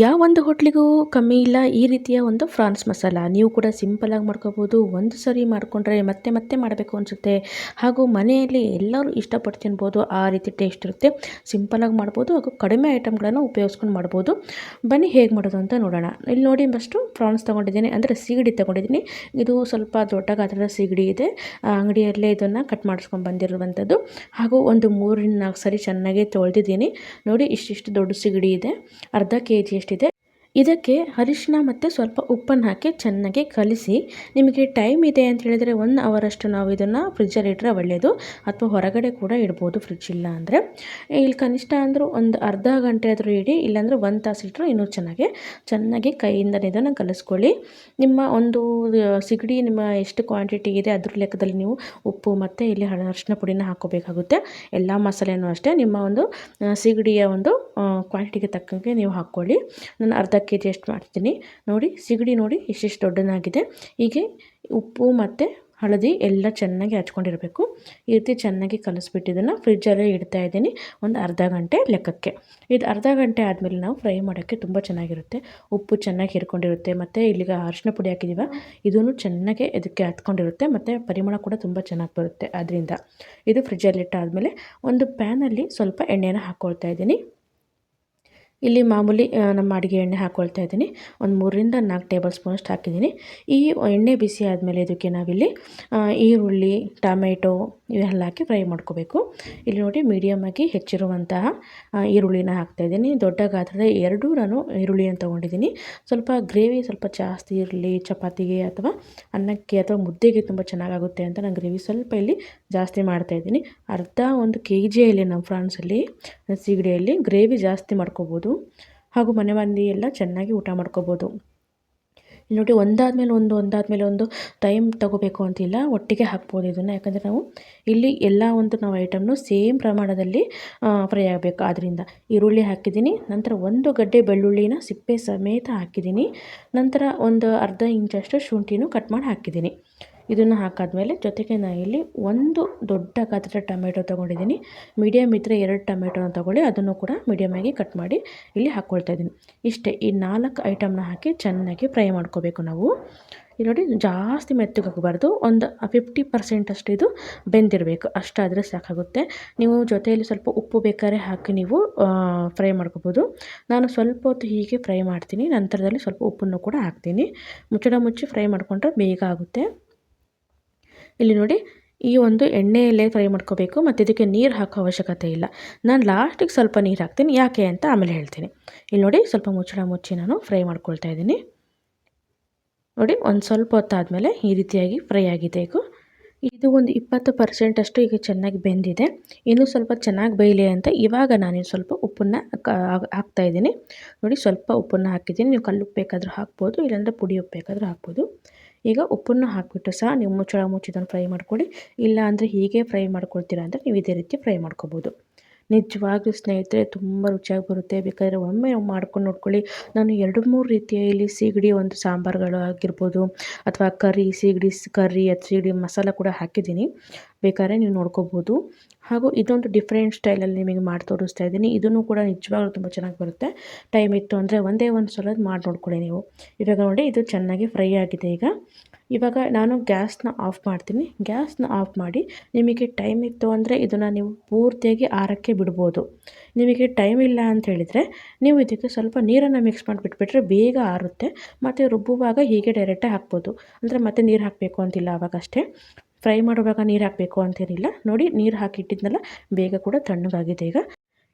ಯಾವ ಒಂದು ಹೋಟ್ಲಿಗೂ ಕಮ್ಮಿ ಇಲ್ಲ, ಈ ರೀತಿಯ ಒಂದು ಫ್ರಾನ್ಸ್ ಮಸಾಲ. ನೀವು ಕೂಡ ಸಿಂಪಲಾಗಿ ಮಾಡ್ಕೋಬೋದು. ಒಂದು ಸರಿ ಮಾಡಿಕೊಂಡ್ರೆ ಮತ್ತೆ ಮತ್ತೆ ಮಾಡಬೇಕು ಅನಿಸುತ್ತೆ. ಹಾಗೂ ಮನೆಯಲ್ಲಿ ಎಲ್ಲರೂ ಇಷ್ಟಪಟ್ಟು ತಿನ್ಬೋದು. ಆ ರೀತಿ ಟೇಸ್ಟ್ ಇರುತ್ತೆ. ಸಿಂಪಲಾಗಿ ಮಾಡ್ಬೋದು ಹಾಗೂ ಕಡಿಮೆ ಐಟಮ್ಗಳನ್ನು ಉಪಯೋಗಿಸ್ಕೊಂಡು ಮಾಡ್ಬೋದು. ಬನ್ನಿ ಹೇಗೆ ಮಾಡೋದು ಅಂತ ನೋಡೋಣ. ಇಲ್ಲಿ ನೋಡಿ ಫಸ್ಟು ಫ್ರಾನ್ಸ್ ತೊಗೊಂಡಿದ್ದೀನಿ. ಅಂದರೆ ಸೀಗಡಿ ತೊಗೊಂಡಿದ್ದೀನಿ. ಇದು ಸ್ವಲ್ಪ ದೊಡ್ಡ ಗಾತ್ರದ ಸೀಗಡಿ ಇದೆ. ಅಂಗಡಿಯಲ್ಲೇ ಇದನ್ನು ಕಟ್ ಮಾಡಿಸ್ಕೊಂಡು ಬಂದಿರುವಂಥದ್ದು. ಹಾಗೂ ಒಂದು ಮೂರಿಂದ ನಾಲ್ಕು ಸರಿ ಚೆನ್ನಾಗಿ ತೊಳೆದಿದ್ದೀನಿ. ನೋಡಿ ಇಷ್ಟಿಷ್ಟು ದೊಡ್ಡ ಸಿಗಡಿ ಇದೆ. ಅರ್ಧ ಕೆ ಜಿ দৃষ্টিতে ಇದಕ್ಕೆ ಅರಿಶಿನ ಮತ್ತು ಸ್ವಲ್ಪ ಉಪ್ಪನ್ನು ಹಾಕಿ ಚೆನ್ನಾಗಿ ಕಲಿಸಿ. ನಿಮಗೆ ಟೈಮ್ ಇದೆ ಅಂತ ಹೇಳಿದರೆ ಒನ್ ಅವರಷ್ಟು ನಾವು ಇದನ್ನು ಫ್ರಿಜ್ಜಲ್ಲಿ ಇಟ್ಟರೆ ಒಳ್ಳೆಯದು ಅಥವಾ ಹೊರಗಡೆ ಕೂಡ ಇಡ್ಬೋದು ಫ್ರಿಜ್ ಇಲ್ಲ ಅಂದರೆ. ಇಲ್ಲಿ ಕನಿಷ್ಠ ಅಂದರೂ ಒಂದು ಅರ್ಧ ಗಂಟೆ ಆದರೂ ಇಡಿ, ಇಲ್ಲಾಂದರೆ ಒಂದು ತಾಸು ಇಟ್ಟರು ಇನ್ನೂ ಚೆನ್ನಾಗಿ ಚೆನ್ನಾಗಿ ಕೈಯಿಂದಲೇ ಇದನ್ನು ಕಲಿಸ್ಕೊಳ್ಳಿ. ನಿಮ್ಮ ಒಂದು ಸಿಗಡಿ ನಿಮ್ಮ ಎಷ್ಟು ಕ್ವಾಂಟಿಟಿ ಇದೆ ಅದ್ರ ಲೆಕ್ಕದಲ್ಲಿ ನೀವು ಉಪ್ಪು ಮತ್ತು ಇಲ್ಲಿ ಅರಿಶಿನ ಪುಡಿನ ಹಾಕೋಬೇಕಾಗುತ್ತೆ ಎಲ್ಲ ಮಸಾಲೆನೂ ಅಷ್ಟೇ. ನಿಮ್ಮ ಒಂದು ಸಿಗಡಿಯ ಒಂದು ಕ್ವಾಂಟಿಟಿಗೆ ತಕ್ಕಂಗೆ ನೀವು ಹಾಕ್ಕೊಳ್ಳಿ. ನಾನು ಅರ್ಧ ಕೆ ಅಷ್ಟು ಮಾಡ್ತೀನಿ. ನೋಡಿ, ಸಿಗಡಿ ನೋಡಿ ಇಷ್ಟಿಷ್ಟು ದೊಡ್ಡದಾಗಿದೆ. ಹೀಗೆ ಉಪ್ಪು ಮತ್ತು ಹಳದಿ ಎಲ್ಲ ಚೆನ್ನಾಗಿ ಹಚ್ಕೊಂಡಿರಬೇಕು. ಈ ರೀತಿ ಚೆನ್ನಾಗಿ ಕಲಿಸ್ಬಿಟ್ಟಿದ್ದನ್ನು ಫ್ರಿಜ್ಜಲ್ಲೇ ಇಡ್ತಾ ಇದ್ದೀನಿ ಒಂದು ಅರ್ಧ ಗಂಟೆ ಲೆಕ್ಕಕ್ಕೆ. ಇದು ಅರ್ಧ ಗಂಟೆ ಆದಮೇಲೆ ನಾವು ಫ್ರೈ ಮಾಡೋಕ್ಕೆ ತುಂಬ ಚೆನ್ನಾಗಿರುತ್ತೆ. ಉಪ್ಪು ಚೆನ್ನಾಗಿ ಹಿರ್ಕೊಂಡಿರುತ್ತೆ. ಮತ್ತು ಇಲ್ಲಿಗ ಅರಿಶಿನ ಪುಡಿ ಹಾಕಿದ್ದೀವ ಇದೂ ಚೆನ್ನಾಗಿ ಇದಕ್ಕೆ ಹತ್ಕೊಂಡಿರುತ್ತೆ. ಮತ್ತು ಪರಿಮಳ ಕೂಡ ತುಂಬ ಚೆನ್ನಾಗಿ ಬರುತ್ತೆ. ಅದರಿಂದ ಇದು ಫ್ರಿಜ್ಜಲ್ಲಿಟ್ಟಾದಮೇಲೆ ಒಂದು ಪ್ಯಾನಲ್ಲಿ ಸ್ವಲ್ಪ ಎಣ್ಣೆನ ಹಾಕ್ಕೊಳ್ತಾ ಇದ್ದೀನಿ. ಇಲ್ಲಿ ಮಾಮೂಲಿ ನಮ್ಮ ಅಡುಗೆ ಎಣ್ಣೆ ಹಾಕ್ಕೊಳ್ತಾ ಇದ್ದೀನಿ. ಒಂದು ಮೂರರಿಂದ ನಾಲ್ಕು ಟೇಬಲ್ ಸ್ಪೂನಷ್ಟು ಹಾಕಿದ್ದೀನಿ. ಈ ಎಣ್ಣೆ ಬಿಸಿ ಆದಮೇಲೆ ಇದಕ್ಕೆ ನಾವಿಲ್ಲಿ ಈರುಳ್ಳಿ, ಟೊಮೆಟೊ ಇವೆಲ್ಲ ಹಾಕಿ ಫ್ರೈ ಮಾಡ್ಕೋಬೇಕು. ಇಲ್ಲಿ ನೋಡಿ ಮೀಡಿಯಮಾಗಿ ಹೆಚ್ಚಿರುವಂತಹ ಈರುಳ್ಳಿನ ಹಾಕ್ತಾಯಿದ್ದೀನಿ ದೊಡ್ಡ ಗಾತ್ರದ ಎರಡೂ ನಾನು ಈರುಳ್ಳಿಯನ್ನು ತೊಗೊಂಡಿದ್ದೀನಿ. ಸ್ವಲ್ಪ ಗ್ರೇವಿ ಸ್ವಲ್ಪ ಜಾಸ್ತಿ ಇರಲಿ, ಚಪಾತಿಗೆ ಅಥವಾ ಅನ್ನಕ್ಕೆ ಅಥವಾ ಮುದ್ದೆಗೆ ತುಂಬ ಚೆನ್ನಾಗಾಗುತ್ತೆ ಅಂತ ನಾನು ಗ್ರೇವಿ ಸ್ವಲ್ಪ ಇಲ್ಲಿ ಜಾಸ್ತಿ ಮಾಡ್ತಾಯಿದ್ದೀನಿ ಅರ್ಧ ಒಂದು ಕೆ ಜಿಯಲ್ಲಿ ನಮ್ಮ ಫ್ರಾನ್ಸಲ್ಲಿ, ಸೀಗಡಿಯಲ್ಲಿ ಗ್ರೇವಿ ಜಾಸ್ತಿ ಮಾಡ್ಕೋಬೋದು. ಹಾಗೂ ಮನೆ ಮಂದಿ ಎಲ್ಲ ಚೆನ್ನಾಗಿ ಊಟ ಮಾಡ್ಕೋಬೋದು. ನೋಡಿ ಒಂದಾದಮೇಲೆ ಒಂದು ಒಂದಾದಮೇಲೆ ಒಂದು ಟೈಮ್ ತಗೋಬೇಕು ಅಂತಿಲ್ಲ. ಒಟ್ಟಿಗೆ ಹಾಕ್ಬೋದು ಇದನ್ನು. ಯಾಕಂದರೆ ನಾವು ಇಲ್ಲಿ ಎಲ್ಲ ಒಂದು ನಾವು ಐಟಮ್ನು ಸೇಮ್ ಪ್ರಮಾಣದಲ್ಲಿ ಫ್ರೈ ಆಗಬೇಕು. ಆದ್ದರಿಂದ ಈರುಳ್ಳಿ ಹಾಕಿದ್ದೀನಿ. ನಂತರ ಒಂದು ಗಡ್ಡೆ ಬೆಳ್ಳುಳ್ಳಿನ ಸಿಪ್ಪೆ ಸಮೇತ ಹಾಕಿದ್ದೀನಿ. ನಂತರ ಒಂದು ಅರ್ಧ ಇಂಚಷ್ಟು ಶುಂಠಿನೂ ಕಟ್ ಮಾಡಿ ಹಾಕಿದ್ದೀನಿ. ಇದನ್ನು ಹಾಕಾದಮೇಲೆ ಜೊತೆಗೆ ನಾನು ಇಲ್ಲಿ ಒಂದು ದೊಡ್ಡ ಗಾತ್ರದ ಟೊಮೆಟೊ ತೊಗೊಂಡಿದ್ದೀನಿ. ಮೀಡಿಯಮ್ ಇದ್ದರೆ ಎರಡು ಟೊಮೆಟೊನ ತೊಗೊಳ್ಳಿ, ಅದನ್ನು ಕೂಡ ಮೀಡಿಯಮಾಗಿ ಕಟ್ ಮಾಡಿ ಇಲ್ಲಿ ಹಾಕ್ಕೊಳ್ತಾ ಇದ್ದೀನಿ. ಇಷ್ಟೇ, ಈ ನಾಲ್ಕು ಐಟಮ್ನ ಹಾಕಿ ಚೆನ್ನಾಗಿ ಫ್ರೈ ಮಾಡ್ಕೋಬೇಕು ನಾವು. ಇಲ್ಲಿ ನೋಡಿ, ಜಾಸ್ತಿ ಮೆತ್ತಗಾಗಬಾರ್ದು. ಒಂದು ಫಿಫ್ಟಿ ಪರ್ಸೆಂಟ್ ಅಷ್ಟು ಇದು ಬೆಂದಿರಬೇಕು. ಅಷ್ಟಾದರೆ ಸಾಕಾಗುತ್ತೆ. ನೀವು ಜೊತೆಯಲ್ಲಿ ಸ್ವಲ್ಪ ಉಪ್ಪು ಬೇಕಾದ್ರೆ ಹಾಕಿ ನೀವು ಫ್ರೈ ಮಾಡ್ಕೋಬೋದು. ನಾನು ಸ್ವಲ್ಪ ಹೊತ್ತು ಹೀಗೆ ಫ್ರೈ ಮಾಡ್ತೀನಿ. ನಂತರದಲ್ಲಿ ಸ್ವಲ್ಪ ಉಪ್ಪನ್ನು ಕೂಡ ಹಾಕ್ತೀನಿ. ಮುಚ್ಚಳ ಮುಚ್ಚಿ ಫ್ರೈ ಮಾಡಿಕೊಂಡ್ರೆ ಬೇಗ ಆಗುತ್ತೆ. ಇಲ್ಲಿ ನೋಡಿ, ಈ ಒಂದು ಎಣ್ಣೆಯಲ್ಲೇ ಫ್ರೈ ಮಾಡ್ಕೋಬೇಕು, ಮತ್ತು ಇದಕ್ಕೆ ನೀರು ಹಾಕೋ ಅವಶ್ಯಕತೆ ಇಲ್ಲ. ನಾನು ಲಾಸ್ಟಿಗೆ ಸ್ವಲ್ಪ ನೀರು ಹಾಕ್ತೀನಿ. ಯಾಕೆ ಅಂತ ಆಮೇಲೆ ಹೇಳ್ತೀನಿ. ಇಲ್ಲಿ ನೋಡಿ, ಸ್ವಲ್ಪ ಮುಚ್ಚಳ ಮುಚ್ಚಿ ನಾನು ಫ್ರೈ ಮಾಡ್ಕೊಳ್ತಾ ಇದ್ದೀನಿ. ನೋಡಿ, ಒಂದು ಸ್ವಲ್ಪ ಹೊತ್ತಾದಮೇಲೆ ಈ ರೀತಿಯಾಗಿ ಫ್ರೈ ಆಗಿದೆ ಈಗ ಇದು ಒಂದು ಇಪ್ಪತ್ತು ಪರ್ಸೆಂಟಷ್ಟು ಈಗ ಚೆನ್ನಾಗಿ ಬೆಂದಿದೆ. ಇನ್ನೂ ಸ್ವಲ್ಪ ಚೆನ್ನಾಗಿ ಬೇಯಲಿ ಅಂತ ಇವಾಗ ನಾನು ಸ್ವಲ್ಪ ಉಪ್ಪನ್ನು ಹಾಕ್ತಾ ಇದ್ದೀನಿ. ನೋಡಿ, ಸ್ವಲ್ಪ ಉಪ್ಪನ್ನು ಹಾಕಿದ್ದೀನಿ. ನೀವು ಕಲ್ಲು ಉಪ್ಪು ಬೇಕಾದರೂ ಹಾಕ್ಬೋದು, ಇಲ್ಲಾಂದರೆ ಪುಡಿ ಉಪ್ಪು ಬೇಕಾದರೂ ಹಾಕ್ಬೋದು. ಈಗ ಉಪ್ಪನ್ನು ಹಾಕಿಬಿಟ್ಟು ಸಹ ನೀವು ಮುಚ್ಚಳ ಮುಚ್ಚಿದನ್ನು ಫ್ರೈ ಮಾಡ್ಕೊಳ್ಳಿ. ಇಲ್ಲ ಅಂದರೆ ಹೀಗೆ ಫ್ರೈ ಮಾಡ್ಕೊಳ್ತೀರ ಅಂದರೆ ನೀವು ಇದೇ ರೀತಿ ಫ್ರೈ ಮಾಡ್ಕೊಬೋದು. ನಿಜವಾಗ್ಲೂ ಸ್ನೇಹಿತರೆ, ತುಂಬ ರುಚಿಯಾಗಿ ಬರುತ್ತೆ. ಬೇಕಾದರೆ ಒಮ್ಮೆ ಮಾಡ್ಕೊಂಡು ನೋಡ್ಕೊಳ್ಳಿ. ನಾನು ಎರಡು ಮೂರು ರೀತಿಯ ಇಲ್ಲಿ ಸೀಗಡಿ ಒಂದು ಸಾಂಬಾರುಗಳು ಆಗಿರ್ಬೋದು, ಅಥವಾ ಕರಿ, ಸೀಗಡಿ ಕರ್ರಿ ಅಥವಾ ಸೀಗಡಿ ಮಸಾಲ ಕೂಡ ಹಾಕಿದ್ದೀನಿ. ಬೇಕಾದ್ರೆ ನೀವು ನೋಡ್ಕೋಬೋದು. ಹಾಗೂ ಇದೊಂದು ಡಿಫ್ರೆಂಟ್ ಸ್ಟೈಲಲ್ಲಿ ನಿಮಗೆ ಮಾಡಿ ತೋರಿಸ್ತಾ ಇದ್ದೀನಿ. ಇದನ್ನು ಕೂಡ ನಿಜವಾಗ್ಲೂ ತುಂಬ ಚೆನ್ನಾಗಿ ಬರುತ್ತೆ. ಟೈಮ್ ಇತ್ತು ಅಂದರೆ ಒಂದೇ ಒಂದು ಸಲ ಮಾಡಿ ನೋಡ್ಕೊಳ್ಳಿ ನೀವು. ಇವಾಗ ನೋಡಿ, ಇದು ಚೆನ್ನಾಗಿ ಫ್ರೈ ಆಗಿದೆ ಈಗ. ಇವಾಗ ನಾನು ಗ್ಯಾಸ್ನ ಆಫ್ ಮಾಡ್ತೀನಿ. ಗ್ಯಾಸ್ನ ಆಫ್ ಮಾಡಿ ನಿಮಗೆ ಟೈಮ್ ಇತ್ತು ಅಂದರೆ ಇದನ್ನು ನೀವು ಪೂರ್ತಿಯಾಗಿ ಆರಕ್ಕೆ ಬಿಡ್ಬೋದು. ನಿಮಗೆ ಟೈಮ್ ಇಲ್ಲ ಅಂತ ಹೇಳಿದರೆ ನೀವು ಇದಕ್ಕೆ ಸ್ವಲ್ಪ ನೀರನ್ನು ಮಿಕ್ಸ್ ಮಾಡಿಬಿಟ್ಬಿಟ್ರೆ ಬೇಗ ಆರುತ್ತೆ. ಮತ್ತು ರುಬ್ಬುವಾಗ ಹೀಗೆ ಡೈರೆಕ್ಟಾಗಿ ಹಾಕ್ಬೋದು. ಅಂದರೆ ಮತ್ತೆ ನೀರು ಹಾಕಬೇಕು ಅಂತಿಲ್ಲ ಆವಾಗಷ್ಟೇ ಫ್ರೈ ಮಾಡುವಾಗ ನೀರು ಹಾಕಬೇಕು ಅಂತೇನಿಲ್ಲ ನೋಡಿ ನೀರು ಹಾಕಿಟ್ಟಿದ್ನಲ್ಲ, ಬೇಗ ಕೂಡ ತಣ್ಣಗಾಗಿದೆ ಈಗ.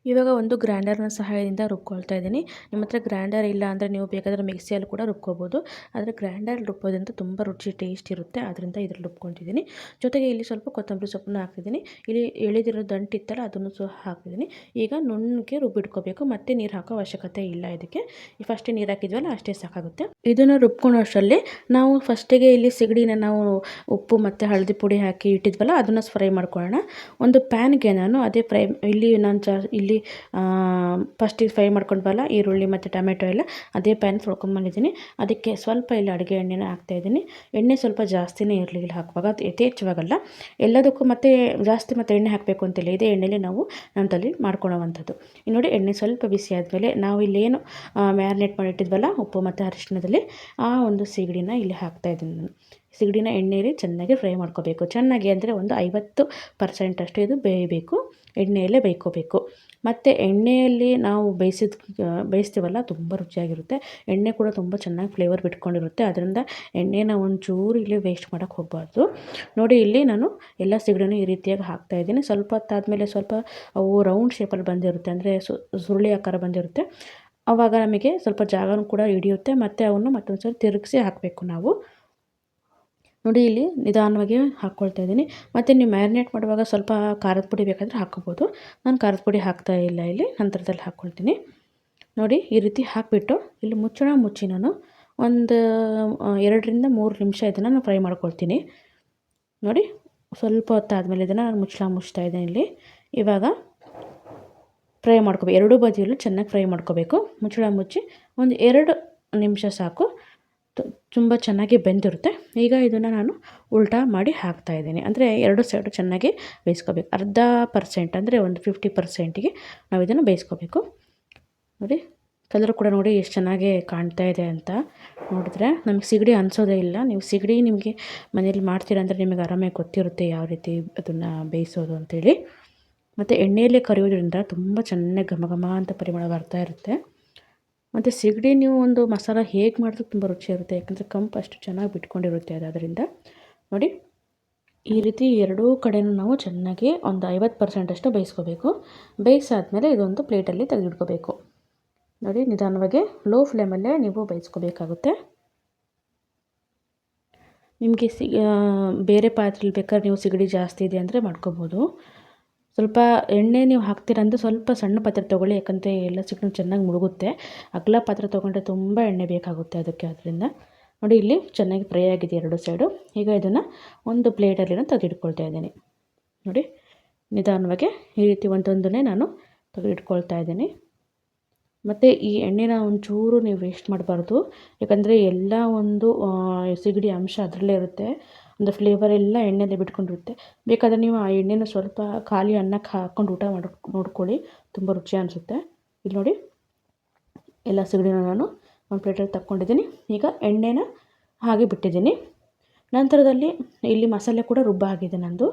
ಇವಾಗ ಒಂದು ಗ್ರೈಂಡರ್ನ ಸಹಾಯದಿಂದ ರುಬ್ಕೊಳ್ತಾ ಇದ್ದೀನಿ. ನಿಮ್ಮ ಹತ್ರ ಗ್ರೈಂಡರ್ ಇಲ್ಲ ಅಂದರೆ ನೀವು ಬೇಕಾದರೆ ಮಿಕ್ಸಿಯಲ್ಲಿ ಕೂಡ ರುಬ್ಕೋಬೋದು. ಆದರೆ ಗ್ರೈಂಡರ್ ರುಬ್ಬೋದ್ರಿಂದ ತುಂಬ ರುಚಿ ಟೇಸ್ಟ್ ಇರುತ್ತೆ. ಅದರಿಂದ ಇದ್ರಲ್ಲಿ ರುಬ್ಕೊತಿದ್ದೀನಿ ಜೊತೆಗೆ ಇಲ್ಲಿ ಸ್ವಲ್ಪ ಕೊತ್ತಂಬರಿ ಸೊಪ್ಪನ್ನ ಹಾಕಿದ್ದೀನಿ ಇಲ್ಲಿ ಎಳೆದಿರೋ ದಂಟಿತ್ತಲ್ಲ ಅದನ್ನು ಸಹ ಹಾಕಿದ್ದೀನಿ ಈಗ ನುಣ್ಣಗೆ ರುಬ್ಬಿಟ್ಕೋಬೇಕು. ಮತ್ತೆ ನೀರು ಹಾಕೋ ಅವಶ್ಯಕತೆ ಇಲ್ಲ ಇದಕ್ಕೆ. ಫಸ್ಟೇ ನೀರು ಹಾಕಿದ್ವಲ್ಲ, ಅಷ್ಟೇ ಸಾಕಾಗುತ್ತೆ. ಇದನ್ನು ರುಬ್ಕೊಳ್ಳೋ ಅಷ್ಟರಲ್ಲಿ ನಾವು ಫಸ್ಟಿಗೆ ಇಲ್ಲಿ ಸಿಗಡಿನ ನಾವು ಉಪ್ಪು ಮತ್ತು ಹಳದಿ ಪುಡಿ ಹಾಕಿ ಇಟ್ಟಿದ್ವಲ್ಲ, ಅದನ್ನು ಫ್ರೈ ಮಾಡ್ಕೊಳ್ಳೋಣ. ಒಂದು ಪ್ಯಾನ್ಗೆ ನಾನು ಅದೇ ಫ್ರೈ, ಇಲ್ಲಿ ನಾನು ಚ, ಇಲ್ಲಿ ಇಲ್ಲಿ ಫಸ್ಟಿಗೆ ಫ್ರೈ ಮಾಡ್ಕೊಂಡ್ವಲ್ಲ ಈರುಳ್ಳಿ ಮತ್ತು ಟೊಮೆಟೊ ಎಲ್ಲ ಅದೇ ಪ್ಯಾನ್ ತೊಳ್ಕೊಂಬಂದಿದ್ದೀನಿ ಅದಕ್ಕೆ ಸ್ವಲ್ಪ ಇಲ್ಲಿ ಅಡುಗೆ ಎಣ್ಣೆನ ಹಾಕ್ತಾಯಿದ್ದೀನಿ ಎಣ್ಣೆ ಸ್ವಲ್ಪ ಜಾಸ್ತಿನೇ ಇರಲಿ ಇಲ್ಲಿ ಹಾಕುವಾಗ, ಅದು ಯಥೇಚ್ಛವಾಗಲ್ಲ. ಎಲ್ಲದಕ್ಕೂ ಮತ್ತೆ ಜಾಸ್ತಿ ಮತ್ತು ಎಣ್ಣೆ ಹಾಕಬೇಕು ಅಂತಿಲ್ಲ. ಇದೇ ಎಣ್ಣೆಲಿ ನಾವು ನಮ್ಮ ತಲೆ ಮಾಡ್ಕೊಳ್ಳೋವಂಥದ್ದು ನೋಡಿ, ಎಣ್ಣೆ ಸ್ವಲ್ಪ ಬಿಸಿ ಆದಮೇಲೆ ನಾವು ಇಲ್ಲೇನು ಮ್ಯಾರಿನೇಟ್ ಮಾಡಿಟ್ಟಿದ್ವಲ್ಲ ಉಪ್ಪು ಮತ್ತು ಅರಿಶಿಣದಲ್ಲಿ, ಆ ಒಂದು ಸೀಗಡಿನ ಇಲ್ಲಿ ಹಾಕ್ತಾಯಿದ್ದೀನಿ ನಾನು. ಸಿಗಡಿನ ಎಣ್ಣೆಯಲ್ಲಿ ಚೆನ್ನಾಗಿ ಫ್ರೈ ಮಾಡ್ಕೋಬೇಕು. ಚೆನ್ನಾಗಿ ಅಂದರೆ ಒಂದು ಐವತ್ತು ಪರ್ಸೆಂಟ್ ಅಷ್ಟು ಇದು ಬೇಯಬೇಕು. ಎಣ್ಣೆಯಲ್ಲೇ ಬೇಯ್ಕೋಬೇಕು. ಮತ್ತು ಎಣ್ಣೆಯಲ್ಲಿ ನಾವು ಬೇಯಿಸಿದ, ಬೇಯಿಸ್ತೀವಲ್ಲ ತುಂಬ ರುಚಿಯಾಗಿರುತ್ತೆ. ಎಣ್ಣೆ ಕೂಡ ತುಂಬ ಚೆನ್ನಾಗಿ ಫ್ಲೇವರ್ ಬಿಟ್ಕೊಂಡಿರುತ್ತೆ. ಅದರಿಂದ ಎಣ್ಣೆನ ಒಂಚೂರು ಇಲ್ಲಿ ವೇಸ್ಟ್ ಮಾಡೋಕ್ಕೆ ಹೋಗಬಾರ್ದು. ನೋಡಿ, ಇಲ್ಲಿ ನಾನು ಎಲ್ಲ ಸಿಗಡಿನೂ ಈ ರೀತಿಯಾಗಿ ಹಾಕ್ತಾಯಿದ್ದೀನಿ ಸ್ವಲ್ಪ ಹೊತ್ತಾದಮೇಲೆ ಸ್ವಲ್ಪ ಅವು ರೌಂಡ್ ಶೇಪಲ್ಲಿ ಬಂದಿರುತ್ತೆ. ಅಂದರೆ ಸುರುಳಿ ಆಕಾರ ಬಂದಿರುತ್ತೆ. ಆವಾಗ ನಮಗೆ ಸ್ವಲ್ಪ ಜಾಗನೂ ಕೂಡ ಹಿಡಿಯುತ್ತೆ. ಮತ್ತು ಅವನ್ನು ಮತ್ತೊಂದು ಸಲ ತಿರುಗಿಸಿ ಹಾಕಬೇಕು ನಾವು. ನೋಡಿ ಇಲ್ಲಿ ನಿಧಾನವಾಗಿ ಹಾಕ್ಕೊಳ್ತಾ ಇದ್ದೀನಿ. ಮತ್ತು ನೀವು ಮ್ಯಾರಿನೇಟ್ ಮಾಡುವಾಗ ಸ್ವಲ್ಪ ಖಾರದ ಪುಡಿ ಬೇಕಾದರೆ ಹಾಕ್ಕೋಬೋದು. ನಾನು ಖಾರದ ಪುಡಿ ಹಾಕ್ತಾ ಇಲ್ಲ ಇಲ್ಲಿ, ನಂತರದಲ್ಲಿ ಹಾಕ್ಕೊಳ್ತೀನಿ. ನೋಡಿ, ಈ ರೀತಿ ಹಾಕಿಬಿಟ್ಟು ಇಲ್ಲಿ ಮುಚ್ಚಳ ಮುಚ್ಚಿ ನಾನು. ಒಂದು ಎರಡರಿಂದ ಮೂರು ನಿಮಿಷ ಇದನ್ನು ನಾನು ಫ್ರೈ ಮಾಡ್ಕೊಳ್ತೀನಿ. ನೋಡಿ, ಸ್ವಲ್ಪ ಹೊತ್ತಾದಮೇಲೆ ಇದನ್ನು ನಾನು ಮುಚ್ಚಳ ಮುಚ್ತಾ ಇದ್ದೀನಿ ಇಲ್ಲಿ. ಇವಾಗ ಫ್ರೈ ಮಾಡ್ಕೋಬೇಕು. ಎರಡೂ ಬದಿಯಲ್ಲೂ ಚೆನ್ನಾಗಿ ಫ್ರೈ ಮಾಡ್ಕೋಬೇಕು. ಮುಚ್ಚಳ ಮುಚ್ಚಿ ಒಂದು ಎರಡು ನಿಮಿಷ ಸಾಕು. ತುಂಬ ಚೆನ್ನಾಗಿ ಬೆಂದಿರುತ್ತೆ. ಈಗ ಇದನ್ನು ನಾನು ಉಲ್ಟಾ ಮಾಡಿ ಹಾಕ್ತಾಯಿದ್ದೀನಿ ಅಂದರೆ ಎರಡು ಸೈಡು ಚೆನ್ನಾಗಿ ಬೇಯಿಸ್ಕೋಬೇಕು. ಅರ್ಧ ಪರ್ಸೆಂಟ್ ಅಂದರೆ ಒಂದು ಫಿಫ್ಟಿ ಪರ್ಸೆಂಟಿಗೆ ನಾವು ಇದನ್ನು ಬೇಯಿಸ್ಕೋಬೇಕು. ನೋಡಿ ಕಲರ್ ಕೂಡ ನೋಡಿ ಎಷ್ಟು ಚೆನ್ನಾಗಿ ಕಾಣ್ತಾ ಇದೆ ಅಂತ ನೋಡಿದ್ರೆ ನಮಗೆ ಸಿಗಡಿ ಅನಿಸೋದೇ ಇಲ್ಲ. ನೀವು ಸಿಗಡಿ ನಿಮಗೆ ಮನೇಲಿ ಮಾಡ್ತೀರ ಅಂದರೆ ನಿಮಗೆ ಆರಾಮಾಗಿ ಗೊತ್ತಿರುತ್ತೆ ಯಾವ ರೀತಿ ಅದನ್ನು ಬೇಯಿಸೋದು ಅಂತೇಳಿ. ಮತ್ತು ಎಣ್ಣೆಯಲ್ಲೇ ಕರಿಯೋದ್ರಿಂದ ತುಂಬ ಚೆನ್ನಾಗಿ ಘಮ ಘಮ ಅಂತ ಪರಿಮಳ ಬರ್ತಾ ಇರುತ್ತೆ. ಮತ್ತು ಸಿಗಡಿ ನೀವು ಒಂದು ಮಸಾಲ ಹೇಗೆ ಮಾಡಿದ್ರೂ ತುಂಬ ರುಚಿ ಇರುತ್ತೆ. ಯಾಕಂದರೆ ಕಂಪ್ ಅಷ್ಟು ಚೆನ್ನಾಗಿ ಬಿಟ್ಕೊಂಡಿರುತ್ತೆ ಅದು ಅದರಿಂದ. ನೋಡಿ, ಈ ರೀತಿ ಎರಡೂ ಕಡೆಯೂ ನಾವು ಚೆನ್ನಾಗಿ ಒಂದು ಐವತ್ತು ಪರ್ಸೆಂಟಷ್ಟು ಬೇಯಿಸ್ಕೋಬೇಕು. ಬೇಯಿಸಾದ್ಮೇಲೆ ಇದೊಂದು ಪ್ಲೇಟಲ್ಲಿ ತೆಗೆದಿಟ್ಕೋಬೇಕು ನೋಡಿ, ನಿಧಾನವಾಗಿ ಲೋ ಫ್ಲೇಮಲ್ಲೇ ನೀವು ಬೇಯಿಸ್ಕೋಬೇಕಾಗುತ್ತೆ. ನಿಮಗೆ ಸಿ ಬೇರೆ ಪಾತ್ರೆಲಿ ಬೇಕಾದ್ರೆ ನೀವು ಸಿಗಡಿ ಜಾಸ್ತಿ ಇದೆ ಅಂದರೆ ಮಾಡ್ಕೋಬೋದು. ಸ್ವಲ್ಪ ಎಣ್ಣೆ ನೀವು ಹಾಕ್ತೀರಂದರೆ ಸ್ವಲ್ಪ ಸಣ್ಣ ಪಾತ್ರೆ ತೊಗೊಳ್ಳಿ, ಯಾಕಂದರೆ ಎಲ್ಲ ಚಿಕನ್ ಚೆನ್ನಾಗಿ ಮುಳುಗುತ್ತೆ. ಅಗಲ ಪಾತ್ರೆ ತೊಗೊಂಡ್ರೆ ತುಂಬ ಎಣ್ಣೆ ಬೇಕಾಗುತ್ತೆ ಅದಕ್ಕೆ ಅದರಿಂದ. ನೋಡಿ, ಇಲ್ಲಿ ಚೆನ್ನಾಗಿ ಫ್ರೈ ಆಗಿದೆ ಎರಡು ಸೈಡು. ಈಗ ಇದನ್ನು ಒಂದು ಪ್ಲೇಟಲ್ಲಿ ನಾನು ತೆಗೆದಿಟ್ಕೊಳ್ತಾ ಇದ್ದೀನಿ. ನೋಡಿ, ನಿಧಾನವಾಗಿ ಈ ರೀತಿ ಒಂದೊಂದನ್ನೇ ನಾನು ತೆಗೆದಿಟ್ಕೊಳ್ತಾ ಇದ್ದೀನಿ. ಮತ್ತು ಈ ಎಣ್ಣೆನ ಒಂಚೂರು ನೀವು ವೇಸ್ಟ್ ಮಾಡಬಾರ್ದು. ಯಾಕಂದರೆ ಎಲ್ಲ ಒಂದು ಸಿಗಡಿ ಅಂಶ ಅದರಲ್ಲೇ ಇರುತ್ತೆ. ಒಂದು ಫ್ಲೇವರ್ ಎಲ್ಲ ಎಣ್ಣೆಲೆ ಬಿಟ್ಕೊಂಡಿರುತ್ತೆ. ಬೇಕಾದರೆ ನೀವು ಆ ಎಣ್ಣೆನ ಸ್ವಲ್ಪ ಖಾಲಿ ಅನ್ನಕ್ಕೆ ಹಾಕ್ಕೊಂಡು ಊಟ ಮಾಡಿ ನೋಡ್ಕೊಳ್ಳಿ. ತುಂಬ ರುಚಿ ಅನಿಸುತ್ತೆ. ಇಲ್ಲಿ ನೋಡಿ, ಎಲ್ಲ ಸಿಗಡಿನ ನಾನು ಒಂದು ಪ್ಲೇಟಲ್ಲಿ ತಕ್ಕೊಂಡಿದ್ದೀನಿ. ಈಗ ಎಣ್ಣೆನ ಹಾಗೆ ಬಿಟ್ಟಿದ್ದೀನಿ. ನಂತರದಲ್ಲಿ ಇಲ್ಲಿ ಮಸಾಲೆ ಕೂಡ ರುಬ್ಬ ಆಗಿದೆ ನಂದು.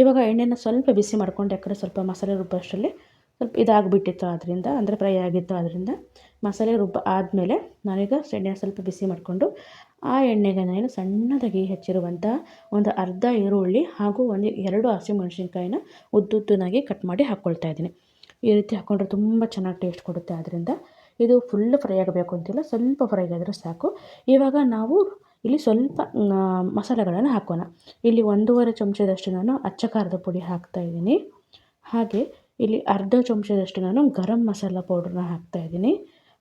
ಇವಾಗ ಎಣ್ಣೆನ ಸ್ವಲ್ಪ ಬಿಸಿ ಮಾಡ್ಕೊಂಡು, ಯಾಕಂದರೆ ಸ್ವಲ್ಪ ಮಸಾಲೆ ರುಬ್ಬ ಅಷ್ಟರಲ್ಲಿ ಸ್ವಲ್ಪ ಇದಾಗಿಬಿಟ್ಟಿತ್ತು ಆದ್ದರಿಂದ ಅಂದರೆ ಫ್ರೈ ಆಗಿತ್ತು ಆದ್ದರಿಂದ ಮಸಾಲೆ ರುಬ್ಬ ಆದಮೇಲೆ ನಾನೀಗ ಎಣ್ಣೆ ಸ್ವಲ್ಪ ಬಿಸಿ ಮಾಡಿಕೊಂಡು ಆ ಎಣ್ಣೆಗೆ ನಾನು ಸಣ್ಣದಾಗಿ ಹೆಚ್ಚಿರುವಂಥ ಒಂದು ಅರ್ಧ ಈರುಳ್ಳಿ ಹಾಗೂ ಒಂದು ಎರಡು ಹಸಿಮೆಣ್ಸಿನ್ಕಾಯಿನ ಉದ್ದುದ್ದನಾಗಿ ಕಟ್ ಮಾಡಿ ಹಾಕ್ಕೊಳ್ತಾ ಇದ್ದೀನಿ. ಈ ರೀತಿ ಹಾಕ್ಕೊಂಡ್ರೆ ತುಂಬ ಚೆನ್ನಾಗಿ ಟೇಸ್ಟ್ ಕೊಡುತ್ತೆ. ಆದ್ದರಿಂದ ಇದು ಫುಲ್ ಫ್ರೈ ಆಗಬೇಕು ಅಂತಿಲ್ಲ, ಸ್ವಲ್ಪ ಫ್ರೈ ಆದರೆ ಸಾಕು. ಇವಾಗ ನಾವು ಇಲ್ಲಿ ಸ್ವಲ್ಪ ಮಸಾಲೆಗಳನ್ನು ಹಾಕೋಣ. ಇಲ್ಲಿ ಒಂದೂವರೆ ಚಮಚದಷ್ಟು ನಾನು ಅಚ್ಚ ಖಾರದ ಪುಡಿ ಹಾಕ್ತಾಯಿದ್ದೀನಿ ಹಾಗೆ ಇಲ್ಲಿ ಅರ್ಧ ಚಮಚದಷ್ಟು ನಾನು ಗರಂ ಮಸಾಲ ಪೌಡ್ರನ್ನ ಹಾಕ್ತಾಯಿದ್ದೀನಿ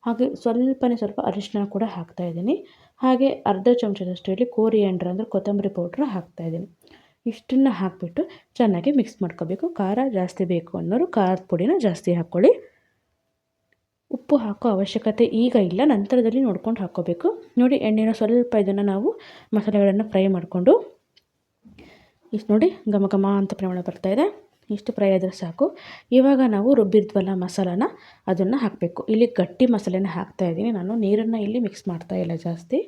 ಹಾಗೆ ಸ್ವಲ್ಪನೇ ಸ್ವಲ್ಪ ಅರಿಶಿನ ಕೂಡ ಹಾಕ್ತಾಯಿದ್ದೀನಿ ಹಾಗೆ ಅರ್ಧ ಚಮಚದಷ್ಟು ಇಲ್ಲಿ ಕೋರಿಯಂಡ್ರ್ ಅಂದರೆ ಕೊತ್ತಂಬರಿ ಪೌಡ್ರ್ ಹಾಕ್ತಾಯಿದ್ದೀನಿ ಇಷ್ಟನ್ನು ಹಾಕಿಬಿಟ್ಟು ಚೆನ್ನಾಗಿ ಮಿಕ್ಸ್ ಮಾಡ್ಕೋಬೇಕು. ಖಾರ ಜಾಸ್ತಿ ಬೇಕು ಅನ್ನೋರು ಖಾರದ ಪುಡಿನ ಜಾಸ್ತಿ ಹಾಕ್ಕೊಳ್ಳಿ. ಉಪ್ಪು ಹಾಕೋ ಅವಶ್ಯಕತೆ ಈಗ ಇಲ್ಲ. ನಂತರದಲ್ಲಿ ನೋಡ್ಕೊಂಡು ಹಾಕ್ಕೋಬೇಕು. ನೋಡಿ ಎಣ್ಣೆನ ಸ್ವಲ್ಪ ಇದನ್ನು ನಾವು ಮಸಾಲೆಗಳನ್ನು ಫ್ರೈ ಮಾಡಿಕೊಂಡು. ಇಷ್ಟು ನೋಡಿ ಘಮ ಘಮ ಅಂತ ಪ್ರಮಾಣ ಬರ್ತಾಯಿದೆ ಇಷ್ಟು ಫ್ರೈ ಆದರೆ ಸಾಕು. ಇವಾಗ ನಾವು ರುಬ್ಬಿದ್ವಲ್ಲ ಮಸಾಲಾನ, ಅದನ್ನು ಹಾಕಬೇಕು. ಇಲ್ಲಿ ಗಟ್ಟಿ ಮಸಾಲೆನ ಹಾಕ್ತಾಯಿದ್ದೀನಿ ನಾನು ನೀರನ್ನು ಇಲ್ಲಿ ಮಿಕ್ಸ್ ಮಾಡ್ತಾಯಿಲ್ಲ ಜಾಸ್ತಿ.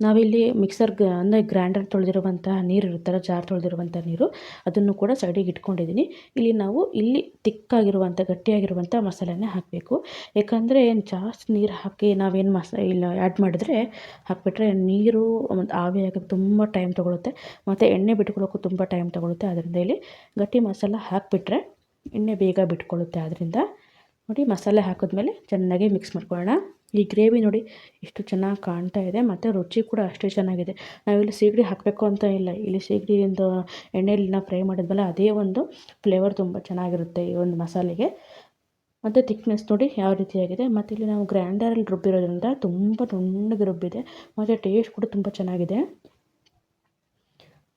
ನಾವಿಲ್ಲಿ ಮಿಕ್ಸರ್ ಗ, ಅಂದರೆ ಗ್ರೈಂಡರ್ ತೊಳೆದಿರುವಂಥ ನೀರು ಇರುತ್ತಲ್ಲ ಜಾರ್ ತೊಳೆದಿರುವಂಥ ನೀರು, ಅದನ್ನು ಕೂಡ ಸೈಡಿಗೆ ಇಟ್ಕೊಂಡಿದ್ದೀನಿ ಇಲ್ಲಿ ನಾವು ಇಲ್ಲಿ ತಿಕ್ಕಾಗಿರುವಂಥ ಗಟ್ಟಿಯಾಗಿರುವಂಥ ಮಸಾಲೆನ ಹಾಕಬೇಕು. ಯಾಕಂದರೆ ಜಾಸ್ತಿ ನೀರು ಹಾಕಿ ನಾವೇನು ಮಸ, ಇಲ್ಲ ಆ್ಯಡ್ ಮಾಡಿದ್ರೆ ಹಾಕಿಬಿಟ್ರೆ ನೀರು ಒಂದು ಆವಿ ಆಗೋಕ್ಕೆ ತುಂಬ ಟೈಮ್ ತೊಗೊಳುತ್ತೆ. ಮತ್ತು ಎಣ್ಣೆ ಬಿಟ್ಕೊಳ್ಳೋಕ್ಕೂ ತುಂಬ ಟೈಮ್ ತೊಗೊಳುತ್ತೆ. ಅದರಿಂದ ಇಲ್ಲಿ ಗಟ್ಟಿ ಮಸಾಲ ಹಾಕಿಬಿಟ್ರೆ ಎಣ್ಣೆ ಬೇಗ ಬಿಟ್ಕೊಳ್ಳುತ್ತೆ ಆದ್ದರಿಂದ ನೋಡಿ ಮಸಾಲೆ ಹಾಕಿದ್ಮೇಲೆ ಚೆನ್ನಾಗಿ ಮಿಕ್ಸ್ ಮಾಡ್ಕೊಳ್ಳೋಣ. ಈ ಗ್ರೇವಿ ನೋಡಿ ಎಷ್ಟು ಚೆನ್ನಾಗಿ ಕಾಣ್ತಾ ಇದೆ, ಮತ್ತು ರುಚಿ ಕೂಡ ಅಷ್ಟೇ ಚೆನ್ನಾಗಿದೆ. ನಾವಿಲ್ಲಿ ಸೀಗಡಿ ಹಾಕಬೇಕು ಅಂತ ಇಲ್ಲ. ಇಲ್ಲಿ ಸೀಗಡಿಯಿಂದ ಎಣ್ಣೆಯಲ್ಲಿ ನಾವು ಫ್ರೈ ಮಾಡಿದ್ಮೇಲೆ ಅದೇ ಒಂದು ಫ್ಲೇವರ್ ತುಂಬ ಚೆನ್ನಾಗಿರುತ್ತೆ ಈ ಒಂದು ಮಸಾಲೆಗೆ. ಮತ್ತು ತಿಕ್ನೆಸ್ ನೋಡಿ ಯಾವ ರೀತಿಯಾಗಿದೆ. ಮತ್ತು ಇಲ್ಲಿ ನಾವು ಗ್ರ್ಯಾಂಡರಲ್ಲಿ ರುಬ್ಬಿರೋದ್ರಿಂದ ತುಂಬ ನುಣ್ಣಗೆ ರುಬ್ಬಿದೆ. ಮತ್ತು ಟೇಸ್ಟ್ ಕೂಡ ತುಂಬ ಚೆನ್ನಾಗಿದೆ.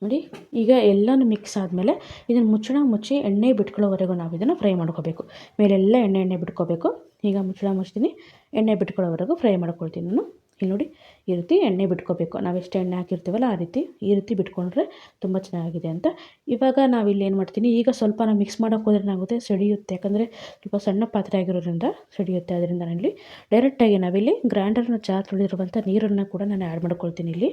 ನೋಡಿ, ಈಗ ಎಲ್ಲನೂ ಮಿಕ್ಸ್ ಆದಮೇಲೆ ಇದನ್ನು ಮುಚ್ಚಳ ಮುಚ್ಚಿ ಎಣ್ಣೆ ಬಿಟ್ಕೊಳ್ಳೋವರೆಗೂ ನಾವು ಇದನ್ನು ಫ್ರೈ ಮಾಡ್ಕೋಬೇಕು. ಮೇಲೆಲ್ಲ ಎಣ್ಣೆ ಎಣ್ಣೆ ಬಿಟ್ಕೋಬೇಕು. ಈಗ ಮುಚ್ಚಳ ಮುಚ್ತೀನಿ. ಎಣ್ಣೆ ಬಿಟ್ಕೊಳ್ಳೋವರೆಗೂ ಫ್ರೈ ಮಾಡ್ಕೊಳ್ತೀನಿ ನಾನು. ಇಲ್ಲಿ ನೋಡಿ, ಈ ರೀತಿ ಎಣ್ಣೆ ಬಿಟ್ಕೋಬೇಕು. ನಾವು ಎಷ್ಟು ಎಣ್ಣೆ ಹಾಕಿರ್ತೀವಲ್ಲ ಆ ರೀತಿ, ಈ ರೀತಿ ಬಿಟ್ಕೊಂಡ್ರೆ ತುಂಬ ಚೆನ್ನಾಗಿದೆ ಅಂತ. ಇವಾಗ ನಾವಿಲ್ಲಿ ಏನು ಮಾಡ್ತೀನಿ, ಈಗ ಸ್ವಲ್ಪ ನಾವು ಮಿಕ್ಸ್ ಮಾಡೋಕೆ ಹೋದ್ರೆ ಏನಾಗುತ್ತೆ, ಸಿಡಿಯುತ್ತೆ. ಯಾಕಂದರೆ ಸ್ವಲ್ಪ ಸಣ್ಣ ಪಾತ್ರೆ ಆಗಿರೋದ್ರಿಂದ ಸಿಡಿಯುತ್ತೆ. ಅದರಿಂದ ನಾನಿಲ್ಲಿ ಡೈರೆಕ್ಟಾಗಿ ನಾವಿಲ್ಲಿ ಗ್ರೈಂಡರ್ನ ಜಾರ್ ತೊಳೆದಿರುವಂಥ ನೀರನ್ನು ಕೂಡ ನಾನು ಆ್ಯಡ್ ಮಾಡ್ಕೊಳ್ತೀನಿ ಇಲ್ಲಿ.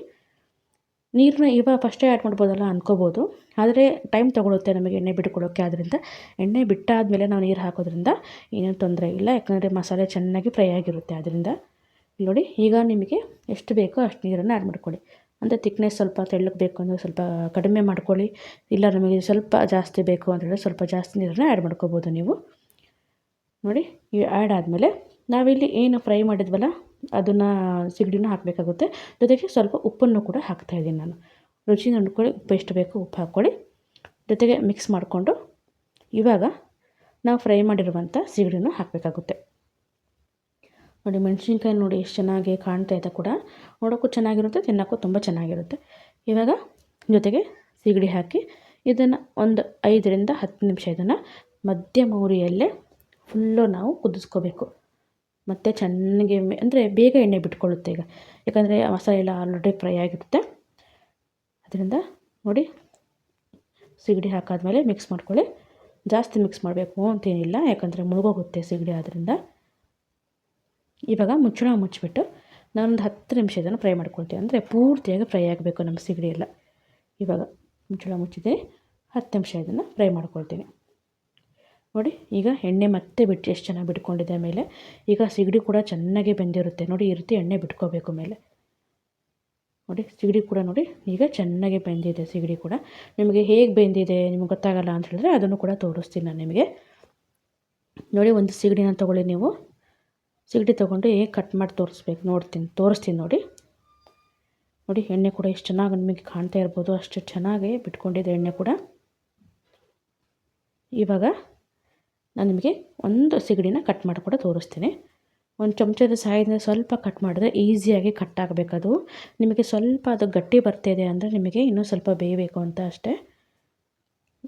ನೀರನ್ನ ಇವಾಗ ಫಸ್ಟೇ ಆ್ಯಡ್ ಮಾಡ್ಬೋದಲ್ಲ ಅಂದ್ಕೋಬೋದು ಆದರೆ ಟೈಮ್ ತೊಗೊಳುತ್ತೆ ನಮಗೆ ಎಣ್ಣೆ ಬಿಟ್ಕೊಳ್ಳೋಕ್ಕೆ ಆದ್ದರಿಂದ ಎಣ್ಣೆ ಬಿಟ್ಟಾದಮೇಲೆ ನಾವು ನೀರು ಹಾಕೋದ್ರಿಂದ ಏನೇನು ತೊಂದರೆ ಇಲ್ಲ. ಯಾಕಂದರೆ ಮಸಾಲೆ ಚೆನ್ನಾಗಿ ಫ್ರೈ ಆಗಿರುತ್ತೆ. ಅದರಿಂದ ನೋಡಿ, ಈಗ ನಿಮಗೆ ಎಷ್ಟು ಬೇಕೋ ಅಷ್ಟು ನೀರನ್ನು ಆ್ಯಡ್ ಮಾಡ್ಕೊಳ್ಳಿ. ಅಂದರೆ ತಿಕ್ನೆಸ್ ಸ್ವಲ್ಪ ತೆಳ್ಳಗೆ ಬೇಕು ಅಂದರೆ ಸ್ವಲ್ಪ ಕಡಿಮೆ ಮಾಡ್ಕೊಳ್ಳಿ. ಇಲ್ಲ ನಮಗೆ ಸ್ವಲ್ಪ ಜಾಸ್ತಿ ಬೇಕು ಅಂತೇಳಿದ್ರೆ ಸ್ವಲ್ಪ ಜಾಸ್ತಿ ನೀರನ್ನು ಆ್ಯಡ್ ಮಾಡ್ಕೋಬೋದು ನೀವು. ನೋಡಿ ಆ್ಯಡ್ ಆದಮೇಲೆ ನಾವಿಲ್ಲಿ ಏನು ಫ್ರೈ ಮಾಡಿದ್ವಲ್ಲ ಅದನ್ನು ಸಿಗಡಿನ ಹಾಕಬೇಕಾಗುತ್ತೆ. ಜೊತೆಗೆ ಸ್ವಲ್ಪ ಉಪ್ಪನ್ನು ಕೂಡ ಹಾಕ್ತಾಯಿದ್ದೀನಿ ನಾನು. ರುಚಿ ನೋಡ್ಕೊಳ್ಳಿ, ಉಪ್ಪು ಎಷ್ಟು ಬೇಕು ಉಪ್ಪು ಹಾಕ್ಕೊಳ್ಳಿ. ಜೊತೆಗೆ ಮಿಕ್ಸ್ ಮಾಡಿಕೊಂಡು ಇವಾಗ ನಾವು ಫ್ರೈ ಮಾಡಿರುವಂಥ ಸಿಗಡಿನೂ ಹಾಕಬೇಕಾಗುತ್ತೆ. ನೋಡಿ, ಮೆಣಸಿನ್ಕಾಯಿ ನೋಡಿ ಎಷ್ಟು ಚೆನ್ನಾಗಿ ಕಾಣ್ತಾ ಇದೆ ಕೂಡ. ನೋಡೋಕ್ಕೂ ಚೆನ್ನಾಗಿರುತ್ತೆ, ತಿನ್ನೋಕ್ಕೂ ತುಂಬ ಚೆನ್ನಾಗಿರುತ್ತೆ. ಇವಾಗ ಜೊತೆಗೆ ಸಿಗಡಿ ಹಾಕಿ ಇದನ್ನು ಒಂದು ಐದರಿಂದ ಹತ್ತು ನಿಮಿಷ ಇದನ್ನು ಮಧ್ಯಮ ಉರಿಯಲ್ಲೇ ಫುಲ್ಲು ನಾವು ಕುದಿಸ್ಕೋಬೇಕು. ಮತ್ತು ಚೆನ್ನಾಗಿ ಅಂದರೆ ಬೇಗ ಎಣ್ಣೆ ಬಿಟ್ಕೊಳ್ಳುತ್ತೆ ಈಗ. ಯಾಕಂದರೆ ಮಸಾಲೆ ಎಲ್ಲ ಆಲ್ರೆಡಿ ಫ್ರೈ ಆಗಿರುತ್ತೆ. ಅದರಿಂದ ನೋಡಿ, ಸಿಗಡಿ ಹಾಕಾದ್ಮೇಲೆ ಮಿಕ್ಸ್ ಮಾಡ್ಕೊಳ್ಳಿ. ಜಾಸ್ತಿ ಮಿಕ್ಸ್ ಮಾಡಬೇಕು ಅಂತೇನಿಲ್ಲ, ಯಾಕಂದರೆ ಮುಳುಗೋಗುತ್ತೆ ಸಿಗಡಿ ಆದ್ದರಿಂದ ಇವಾಗ ಮುಚ್ಚಳ ಮುಚ್ಚಿಬಿಟ್ಟು ನಾನೊಂದು ಹತ್ತು ನಿಮಿಷ ಇದನ್ನು ಫ್ರೈ ಮಾಡ್ಕೊಳ್ತೀನಿ. ಅಂದರೆ ಪೂರ್ತಿಯಾಗಿ ಫ್ರೈ ಆಗಬೇಕು ನಮ್ಮ ಸಿಗಡಿ ಎಲ್ಲ. ಇವಾಗ ಮುಚ್ಚಳ ಮುಚ್ಚಿದೆ. ಹತ್ತು ನಿಮಿಷ ಇದನ್ನು ಫ್ರೈ ಮಾಡ್ಕೊಳ್ತೀನಿ. ನೋಡಿ, ಈಗ ಎಣ್ಣೆ ಮತ್ತೆ ಬಿಟ್ಟು ಎಷ್ಟು ಚೆನ್ನಾಗಿ ಬಿಟ್ಕೊಂಡಿದೆ ಮೇಲೆ. ಈಗ ಸಿಗಡಿ ಕೂಡ ಚೆನ್ನಾಗಿ ಬೆಂದಿರುತ್ತೆ. ನೋಡಿ, ಈ ರೀತಿ ಎಣ್ಣೆ ಬಿಟ್ಕೋಬೇಕು ಮೇಲೆ. ನೋಡಿ, ಸಿಗಡಿ ಕೂಡ ನೋಡಿ, ಈಗ ಚೆನ್ನಾಗಿ ಬೆಂದಿದೆ ಸಿಗಡಿ ಕೂಡ. ನಿಮಗೆ ಹೇಗೆ ಬೆಂದಿದೆ ನಿಮ್ಗೆ ಗೊತ್ತಾಗಲ್ಲ ಅಂತ ಹೇಳಿದ್ರೆ ಅದನ್ನು ಕೂಡ ತೋರಿಸ್ತೀನಿ ನಾನು ನಿಮಗೆ. ನೋಡಿ, ಒಂದು ಸಿಗಡಿನ ತೊಗೊಳ್ಳಿ ನೀವು. ಸಿಗಡಿ ತೊಗೊಂಡು ಹೇಗೆ ಕಟ್ ಮಾಡಿ ತೋರಿಸ್ಬೇಕು ನೋಡ್ತೀನಿ, ತೋರಿಸ್ತೀನಿ ನೋಡಿ. ನೋಡಿ, ಎಣ್ಣೆ ಕೂಡ ಎಷ್ಟು ಚೆನ್ನಾಗಿ ನಿಮಗೆ ಕಾಣ್ತಾ ಇರ್ಬೋದು, ಅಷ್ಟು ಚೆನ್ನಾಗಿ ಬಿಟ್ಕೊಂಡಿದೆ ಎಣ್ಣೆ ಕೂಡ. ಇವಾಗ ನಾನು ನಿಮಗೆ ಒಂದು ಸಿಗಡಿನ ಕಟ್ ಮಾಡಿ ತೋರಿಸ್ತೀನಿ. ಒಂದು ಚಮಚದ ಸಹಾಯದಿಂದ ಸ್ವಲ್ಪ ಕಟ್ ಮಾಡಿದ್ರೆ ಈಸಿಯಾಗಿ ಕಟ್ ಆಗಬೇಕದು. ನಿಮಗೆ ಸ್ವಲ್ಪ ಅದು ಗಟ್ಟಿ ಬರ್ತಿದೆ ಅಂದರೆ ನಿಮಗೆ ಇನ್ನೂ ಸ್ವಲ್ಪ ಬೇಯಬೇಕು ಅಂತ ಅಷ್ಟೇ.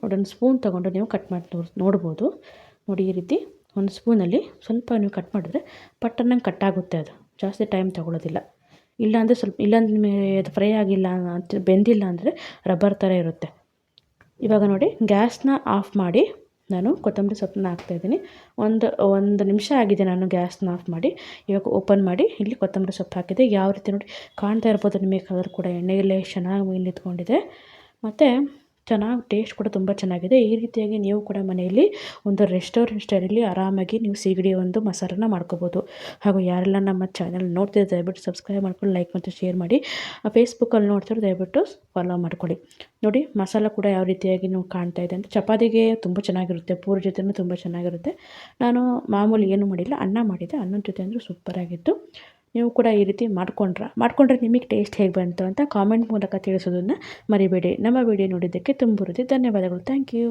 ನೋಡೊಂದು ಸ್ಪೂನ್ ತೊಗೊಂಡು ನೀವು ಕಟ್ ಮಾಡಿ ನೋಡ್ಬೋದು. ನೋಡಿ, ಈ ರೀತಿ ಒಂದು ಸ್ಪೂನಲ್ಲಿ ಸ್ವಲ್ಪ ನೀವು ಕಟ್ ಮಾಡಿದ್ರೆ ಪಟ್ಟನಂಗೆ ಕಟ್ ಆಗುತ್ತೆ ಅದು. ಜಾಸ್ತಿ ಟೈಮ್ ತೊಗೊಳೋದಿಲ್ಲ. ಇಲ್ಲಾಂದರೆ ಸ್ವಲ್ಪ, ಇಲ್ಲಾಂದ್ರೆ ನಿಮಗೆ ಅದು ಫ್ರೈ ಆಗಿಲ್ಲ ಅಂತ, ಬೆಂದಿಲ್ಲ ಅಂದರೆ ರಬ್ಬರ್ ಥರ ಇರುತ್ತೆ. ಇವಾಗ ನೋಡಿ, ಗ್ಯಾಸ್ನ ಆಫ್ ಮಾಡಿ ನಾನು ಕೊತ್ತಂಬರಿ ಸೊಪ್ಪನ್ನ ಹಾಕ್ತಾಯಿದ್ದೀನಿ ಒಂದು ಒಂದು ನಿಮಿಷ ಆಗಿದೆ ನಾನು ಗ್ಯಾಸ್ನ ಆಫ್ ಮಾಡಿ. ಇವಾಗ ಓಪನ್ ಮಾಡಿ. ಇಲ್ಲಿ ಕೊತ್ತಂಬರಿ ಸೊಪ್ಪು ಹಾಕಿದೆ. ಯಾವ ರೀತಿ ನೋಡಿ ಕಾಣ್ತಾ ಇರ್ಬೋದು ನಿಮಗೆ ಕಲರ್ ಕೂಡ. ಎಣ್ಣೆಯಲ್ಲೇ ಚೆನ್ನಾಗಿ ನಿಂತ್ಕೊಂಡಿದೆ. ಮತ್ತು ಚೆನ್ನಾಗಿ ಟೇಸ್ಟ್ ಕೂಡ ತುಂಬ ಚೆನ್ನಾಗಿದೆ. ಈ ರೀತಿಯಾಗಿ ನೀವು ಕೂಡ ಮನೆಯಲ್ಲಿ ಒಂದು ರೆಸ್ಟೋರೆಂಟ್ ಸ್ಟೈಲಲ್ಲಿ ಆರಾಮಾಗಿ ನೀವು ಸಿಗಡಿ ಒಂದು ಮಸಾಲನ ಮಾಡ್ಕೋಬೋದು. ಹಾಗೂ ಯಾರೆಲ್ಲ ನಮ್ಮ ಚಾನಲ್ ನೋಡ್ತಿದ್ರೆ ದಯವಿಟ್ಟು ಸಬ್ಸ್ಕ್ರೈಬ್ ಮಾಡ್ಕೊಂಡು ಲೈಕ್ ಮತ್ತು ಶೇರ್ ಮಾಡಿ. ಫೇಸ್ಬುಕ್ಕಲ್ಲಿ ನೋಡ್ತಿರೋ ದಯವಿಟ್ಟು ಫಾಲೋ ಮಾಡ್ಕೊಳ್ಳಿ. ನೋಡಿ ಮಸಾಲ ಕೂಡ ಯಾವ ರೀತಿಯಾಗಿ ನೀವು ಕಾಣ್ತಾ ಇದೆ ಅಂತ. ಚಪಾತಿಗೆ ತುಂಬ ಚೆನ್ನಾಗಿರುತ್ತೆ. ಪೂರಿ ಜೊತೆನೂ ತುಂಬ ಚೆನ್ನಾಗಿರುತ್ತೆ. ನಾನು ಮಾಮೂಲಿ ಏನು ಮಾಡಿಲ್ಲ. ಅನ್ನ ಮಾಡಿದ್ದೆ ಅನ್ನದ ಜೊತೆ ಅಂದರೆ ಸೂಪರಾಗಿತ್ತು ನೀವು ಕೂಡ ಈ ರೀತಿ ಮಾಡ್ಕೊಂಡ್ರೆ, ಮಾಡಿಕೊಂಡ್ರೆ ನಿಮಗೆ ಟೇಸ್ಟ್ ಹೇಗೆ ಬಂತು ಅಂತ ಕಾಮೆಂಟ್ ಮೂಲಕ ತಿಳಿಸೋದನ್ನು ಮರಿಬೇಡಿ. ನಮ್ಮ ವಿಡಿಯೋ ನೋಡಿದ್ದಕ್ಕೆ ತುಂಬ ಧನ್ಯವಾದಗಳು. Thank you